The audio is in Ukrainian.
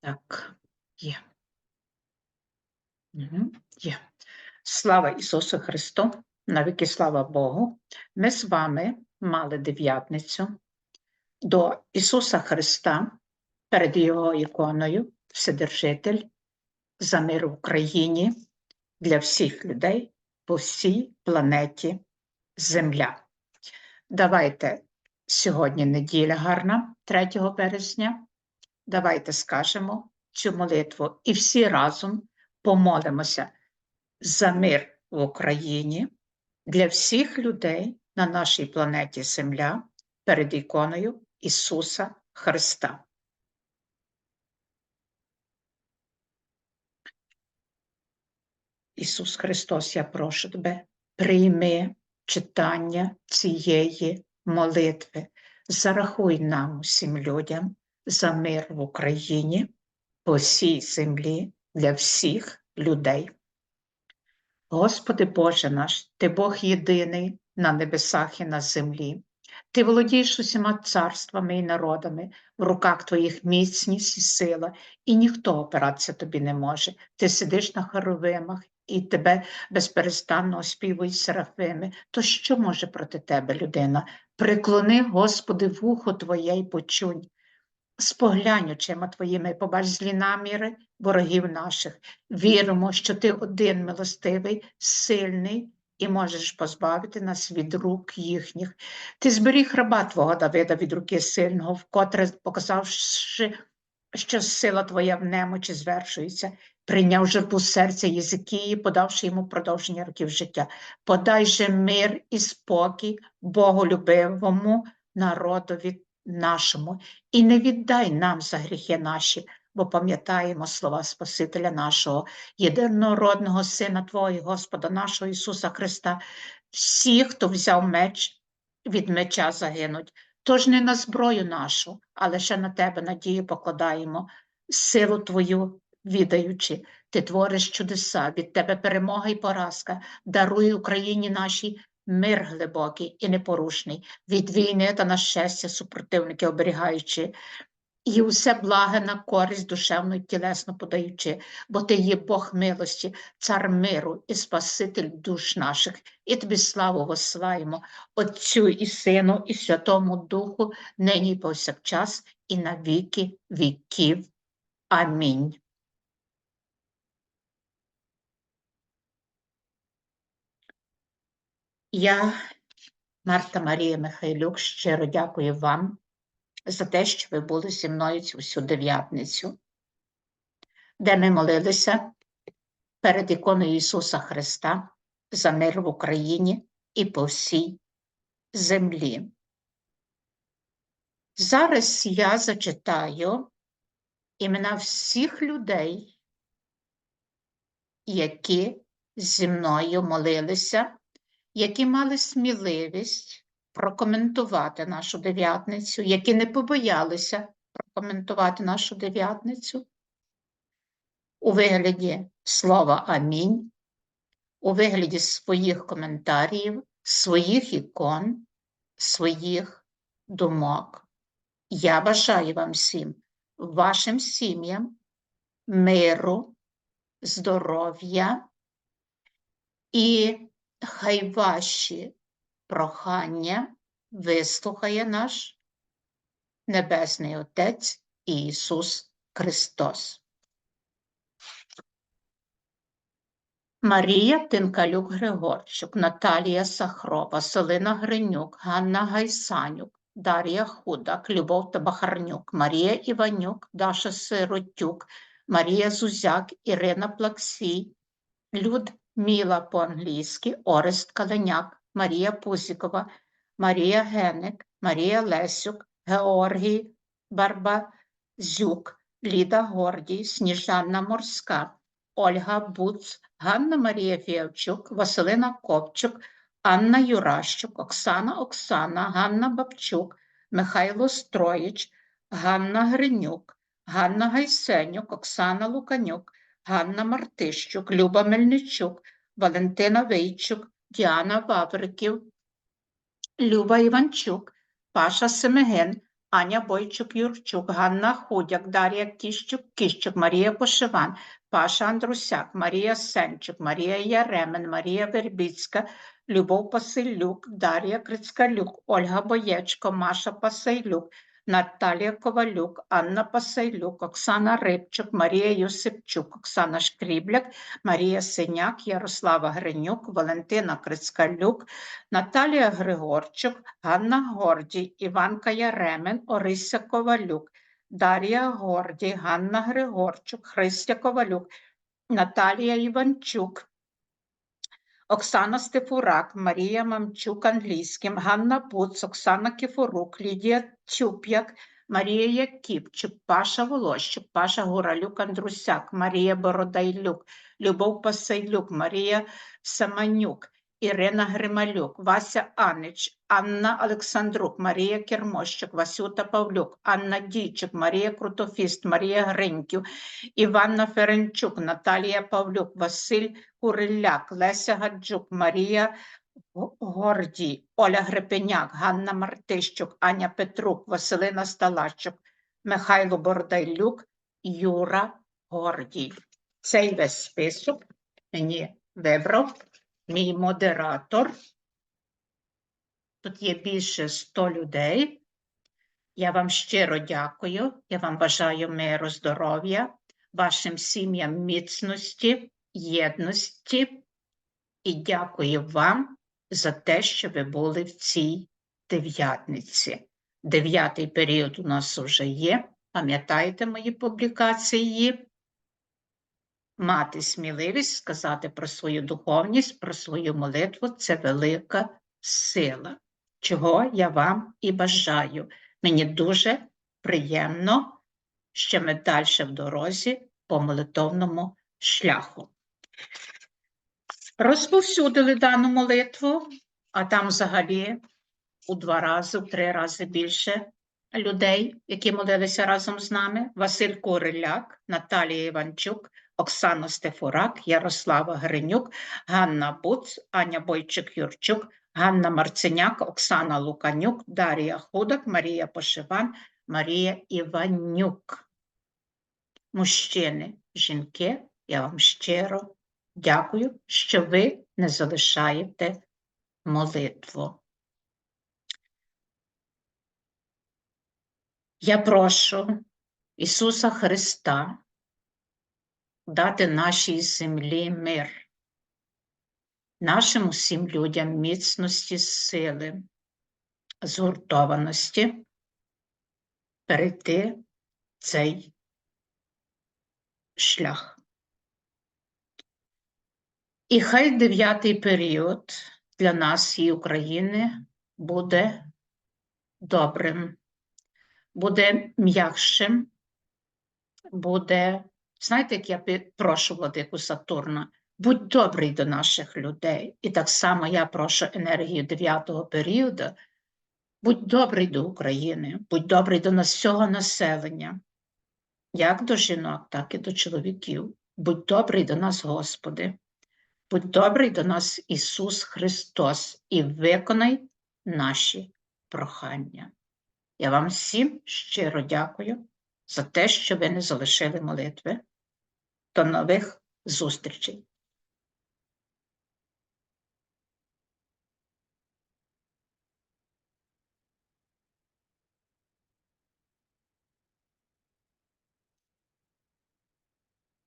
Так, є. Угу, є. Слава Ісусу Христу, навіки слава Богу. Ми з вами мали дев'ятницю до Ісуса Христа перед Його іконою, Вседержитель, за мир в Україні для всіх людей по всій планеті Земля. Давайте сьогодні неділя гарна, 3 березня. Давайте скажемо цю молитву і всі разом помолимося за мир в Україні для всіх людей на нашій планеті Земля перед іконою Ісуса Христа. Ісус Христос, я прошу тебе, прийми читання цієї молитви, зарахуй нам усім людям за мир в Україні, по всій землі для всіх людей. Господи Боже наш, Ти Бог єдиний на небесах і на землі. Ти володієш усіма царствами і народами, в руках твоїх міцність і сила, і ніхто опиратися тобі не може. Ти сидиш на хоровимах, і тебе безперестанно оспівують серафими. То що може проти тебе людина? Приклони, Господи, вухо Твоє й почунь. Споглянь очима твоїми, побач злі наміри ворогів наших. Віримо, що ти один милостивий, сильний і можеш позбавити нас від рук їхніх. Ти зберіг раба Твого Давида від руки сильного, вкотре показавши, що сила твоя в немочі звершується, прийняв жертву серця Єзикії, подавши йому продовження років життя. Подай же мир і спокій Боголюбивому народові нашому, і не віддай нам за гріхи наші, бо пам'ятаємо слова Спасителя нашого, єдинородного Сина Твого Господа нашого Ісуса Христа, всі, хто взяв меч, від меча загинуть. Тож не на зброю нашу, а лише на тебе надію покладаємо, силу Твою відаючи, ти твориш чудеса, від тебе перемога і поразка, даруй Україні нашій мир глибокий і непорушний, від війни та нашестя супротивники оберігаючи, і усе благе на користь душевну і тілесно подаючи, бо ти є Бог милості, цар миру і Спаситель душ наших, і тобі славу воссилаємо, Отцю і Сину, і Святому Духу, нині і повсякчас, і на віки віків. Амінь. Я, Марта Марія Михайлюк, щиро дякую вам за те, що ви були зі мною цю всю дев'ятницю, де ми молилися перед іконою Ісуса Христа за мир в Україні і по всій землі. Зараз я зачитаю імена всіх людей, які зі мною молилися які мали сміливість прокоментувати нашу дев'ятницю, які не побоялися прокоментувати нашу дев'ятницю у вигляді слова Амінь, у вигляді своїх коментарів, своїх ікон, своїх думок. Я бажаю вам всім, вашим сім'ям, миру, здоров'я і хай ваші прохання вислухає наш Небесний Отець Ісус Христос. Марія Тинкалюк Григорчук, Наталія Сахрова, Селина Гринюк, Ганна Гайсанюк, Дар'я Худак, Любов Табахарнюк, Марія Іванюк, Даша Сиротюк, Марія Зузяк, Ірина Плаксій, Люд Міла по-англійськи, Орест Каленяк, Марія Пузікова, Марія Геник, Марія Лесюк, Георгій Барбазюк, Ліда Гордій, Сніжанна Морська, Ольга Буц, Ганна Марія Фєвчук, Василина Копчук, Анна Юращук, Оксана Оксана, Ганна Бабчук, Михайло Строїч, Ганна Гринюк, Ганна Гайсенюк, Оксана Луканюк, Ганна Мартищук, Люба Мельничук, Валентина Вийчук, Діана Вавриків, Люба Іванчук, Паша Семеген, Аня Бойчук Юрчук, Ганна Худяк, Дар'я Кіщук, Кіщук, Марія Пошиван, Паша Андрусяк, Марія Сенчук, Марія Яремен, Марія Вербіцька, Любов Пасилюк, Дар'я Крицкалюк, Ольга Боєчко, Маша Пасилюк, Наталія Ковалюк, Анна Пасилюк, Оксана Рибчук, Марія Юсипчук, Оксана Шкрібляк, Марія Синяк, Ярослава Гринюк, Валентина Крицкалюк, Наталія Григорчук, Ганна Гордій, Іванка Яремен, Орися Ковалюк, Дар'я Гордій, Ганна Григорчук, Христя Ковалюк, Наталія Іванчук, Оксана Стефурак, Марія Мамчук англійським, Ганна Пуц, Оксана Кіфорук, Лідія Цюп'як, Марія Якіпчук, Паша Волощук, Паша Гуралюк Андрусяк, Марія Бородайлюк, Любов Пасайлюк, Марія Саманюк, Ірина Грималюк, Вася Анич, Анна Олександрук, Марія Кермощук, Васюта Павлюк, Анна Дійчук, Марія Крутофіст, Марія Гриньків, Іванна Ференчук, Наталія Павлюк, Василь Куриляк, Леся Гаджук, Марія Гордій, Оля Гребеняк, Ганна Мартищук, Аня Петрук, Василина Сталачук, Михайло Бордайлюк, Юра Гордій. Цей весь список мені вибрав мій модератор. Тут є більше 100 людей. Я вам щиро дякую. Я вам бажаю миру, здоров'я, вашим сім'ям міцності, єдності і дякую вам за те, що ви були в цій дев'ятниці. Дев'ятий період у нас вже є. Пам'ятаєте мої публікації? Мати сміливість сказати про свою духовність, про свою молитву це велика сила, чого я вам і бажаю. Мені дуже приємно, що ми далі в дорозі по молитовному шляху. Розповсюдили дану молитву, а там взагалі у два рази, в три рази більше людей, які молилися разом з нами: Василь Куриляк, Наталія Іванчук, Оксана Стефурак, Ярослава Гринюк, Ганна Буц, Аня Бойчик-Юрчук, Ганна Марценяк, Оксана Луканюк, Дар'я Худак, Марія Пошиван, Марія Іванюк. Мужчини, жінки, я вам щиро дякую, що ви не залишаєте молитву. Я прошу Ісуса Христа дати нашій землі мир, нашим усім людям міцності, сили, згуртованості перейти цей шлях. І хай дев'ятий період для нас і України буде добрим, буде м'якшим, буде, знаєте, як я прошу владику Сатурна, будь добрий до наших людей. І так само я прошу енергію дев'ятого періоду, будь добрий до України, будь добрий до нас всього населення, як до жінок, так і до чоловіків. Будь добрий до нас, Господи. Будь добрий до нас, Ісус Христос, і виконай наші прохання. Я вам всім щиро дякую за те, що ви не залишили молитви. До нових зустрічей.